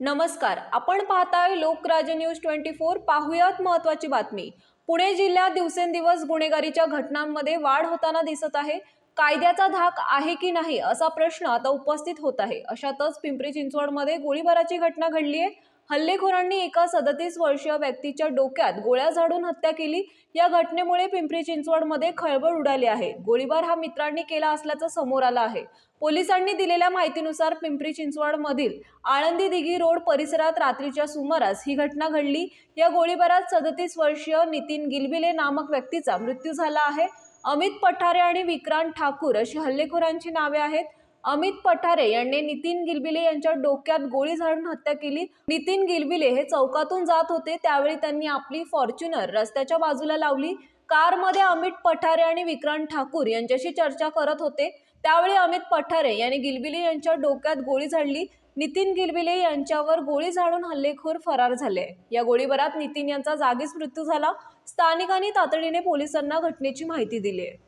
नमस्कार. आपण पाहताय लोकराज्य न्यूज ट्वेंटी फोर. पाहुयात महत्वाची बातमी. पुणे जिल्ह्यात दिवसेंदिवस गुन्हेगारीच्या घटनांमध्ये वाढ होताना दिसत आहे. कायद्याचा धाक आहे की नाही असा प्रश्न आता उपस्थित होत आहे. अशातच पिंपरी चिंचवडमध्ये गोळीबाराची घटना घडली आहे हल्लेखोरांनी एका सदतीस वर्षीय व्यक्तीच्या डोक्यात गोळ्या झाडून हत्या केली. या घटनेमुळे पिंपरी चिंचवडमध्ये खळबळ उडाली आहे. गोळीबार हा मित्रांनी केला असल्याचं समोर आलं आहे. पोलिसांनी दिलेल्या माहितीनुसार पिंपरी चिंचवडमधील आळंदी दिघी रोड परिसरात रात्रीच्या सुमारास ही घटना घडली. या गोळीबारात सदतीस वर्षीय नितीन गिलबिले नामक व्यक्तीचा मृत्यू झाला आहे. अमित पठारे आणि विक्रांत ठाकूर अशी हल्लेखोरांची नावे आहेत. अमित पठारे यांनी नितीन गिलबिले यांच्या डोक्यात गोळी झाडून हत्या केली. नितीन गिलबिले हे चौकातून जात होते. त्यावेळी त्यांनी आपली फॉर्च्युनर रस्त्याच्या बाजूला लावली. कारमध्ये अमित पठारे आणि विक्रांत ठाकूर यांच्याशी चर्चा करत होते. त्यावेळी अमित पठारे यांनी गिलबिले यांच्या डोक्यात गोळी झाडली. नितीन गिलबिले यांच्यावर गोळी झाडून हल्लेखोर फरार झाले. या गोळीबारात नितीन यांचा जागीच मृत्यू झाला. स्थानिकांनी तातडीने पोलिसांना घटनेची माहिती दिली. आहे